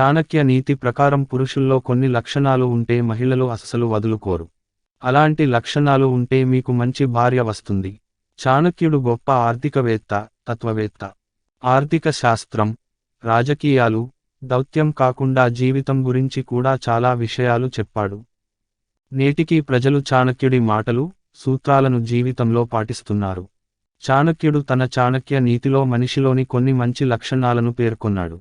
చాణక్య నీతి ప్రకారం పురుషుల్లో కొన్ని లక్షణాలు ఉంటే మహిళలు అసలు వదులుకోరు. అలాంటి లక్షణాలు ఉంటే మీకు మంచి భార్య వస్తుంది. చాణక్యుడు గొప్ప ఆర్థికవేత్త తత్వవేత్త. ఆర్థిక శాస్త్రం రాజకీయాలు దౌత్యం కాకుండా జీవితం గురించి కూడా చాలా విషయాలు చెప్పాడు. నేటికీ ప్రజలు చాణక్యుడి మాటలు సూత్రాలను జీవితంలో పాటిస్తున్నారు. చాణక్యుడు తన చాణక్య నీతిలో మనిషిలోని కొన్ని మంచి లక్షణాలను పేర్కొన్నాడు.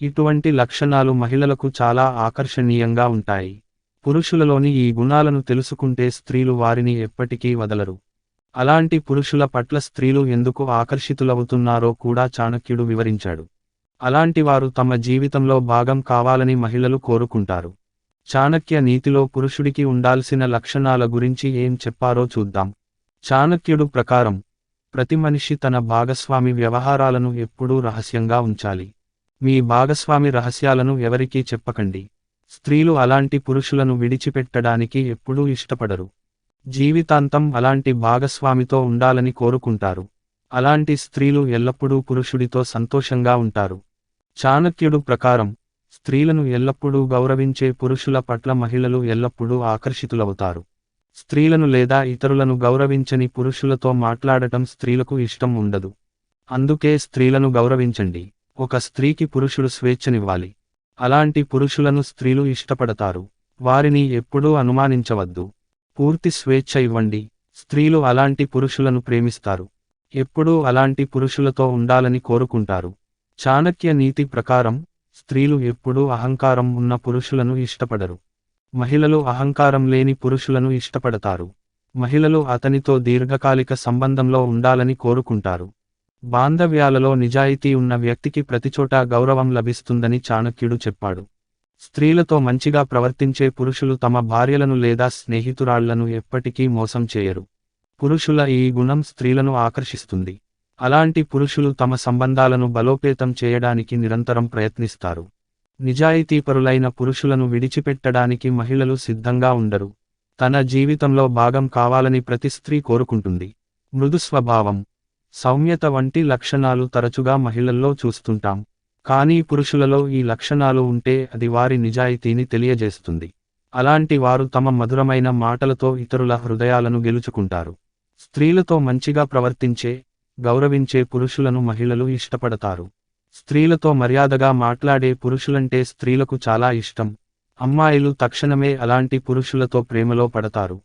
ఇటువంటి లక్షణాలు మహిళలకు చాలా ఆకర్షణీయంగా ఉంటాయి. పురుషులలోని ఈ గుణాలను తెలుసుకుంటే స్త్రీలు వారిని ఎప్పటికీ వదలరు. అలాంటి పురుషుల పట్ల స్త్రీలు ఎందుకు ఆకర్షితులవుతున్నారో కూడా చాణక్యుడు వివరించాడు. అలాంటి వారు తమ జీవితంలో భాగం కావాలని మహిళలు కోరుకుంటారు. చాణక్య నీతిలో పురుషుడికి ఉండాల్సిన లక్షణాల గురించి ఏం చెప్పారో చూద్దాం. చాణక్యుడు ప్రకారం ప్రతి మనిషి తన భాగస్వామి వ్యవహారాలను ఎప్పుడూ రహస్యంగా ఉంచాలి. మీ భాగస్వామి రహస్యాలను ఎవరికీ చెప్పకండి. స్త్రీలు అలాంటి పురుషులను విడిచిపెట్టడానికి ఎప్పుడూ ఇష్టపడరు. జీవితాంతం అలాంటి భాగస్వామితో ఉండాలని కోరుకుంటారు. అలాంటి స్త్రీలు ఎల్లప్పుడూ పురుషుడితో సంతోషంగా ఉంటారు. చాణక్యుడు ప్రకారం స్త్రీలను ఎల్లప్పుడూ గౌరవించే పురుషుల పట్ల మహిళలు ఎల్లప్పుడూ ఆకర్షితులవుతారు. స్త్రీలను లేదా ఇతరులను గౌరవించని పురుషులతో మాట్లాడటం స్త్రీలకు ఇష్టం ఉండదు. అందుకే స్త్రీలను గౌరవించండి. ఒక స్త్రీకి పురుషుడు స్వేచ్ఛనివ్వాలి. అలాంటి పురుషులను స్త్రీలు ఇష్టపడతారు. వారిని ఎప్పుడూ అనుమానించవద్దు. పూర్తి స్వేచ్ఛ ఇవ్వండి. స్త్రీలు అలాంటి పురుషులను ప్రేమిస్తారు. ఎప్పుడూ అలాంటి పురుషులతో ఉండాలని కోరుకుంటారు. చాణక్య నీతి ప్రకారం స్త్రీలు ఎప్పుడూ అహంకారం ఉన్న పురుషులను ఇష్టపడరు. మహిళలు అహంకారం లేని పురుషులను ఇష్టపడతారు. మహిళలు అతనితో దీర్ఘకాలిక సంబంధంలో ఉండాలని కోరుకుంటారు. బాంధవ్యాలలో నిజాయితీ ఉన్న వ్యక్తికి ప్రతిచోటా గౌరవం లభిస్తుందని చాణక్యుడు చెప్పాడు. స్త్రీలతో మంచిగా ప్రవర్తించే పురుషులు తమ భార్యలను లేదా స్నేహితురాళ్ళను ఎప్పటికీ మోసం చేయరు. పురుషుల ఈ గుణం స్త్రీలను ఆకర్షిస్తుంది. అలాంటి పురుషులు తమ సంబంధాలను బలోపేతం చేయడానికి నిరంతరం ప్రయత్నిస్తారు. నిజాయితీపరులైన పురుషులను విడిచిపెట్టడానికి మహిళలు సిద్ధంగా ఉండరు. తన జీవితంలో భాగం కావాలని ప్రతి స్త్రీ కోరుకుంటుంది. మృదు స్వభావం సౌమ్యత వంటి లక్షణాలు తరచుగా మహిళల్లో చూస్తుంటాం. కానీ పురుషులలో ఈ లక్షణాలు ఉంటే అది వారి నిజాయితీని తెలియజేస్తుంది. అలాంటి వారు తమ మధురమైన మాటలతో ఇతరుల హృదయాలను గెలుచుకుంటారు. స్త్రీలతో మంచిగా ప్రవర్తించే గౌరవించే పురుషులను మహిళలు ఇష్టపడతారు. స్త్రీలతో మర్యాదగా మాట్లాడే పురుషులంటే స్త్రీలకు చాలా ఇష్టం. అమ్మాయిలు తక్షణమే అలాంటి పురుషులతో ప్రేమలో పడతారు.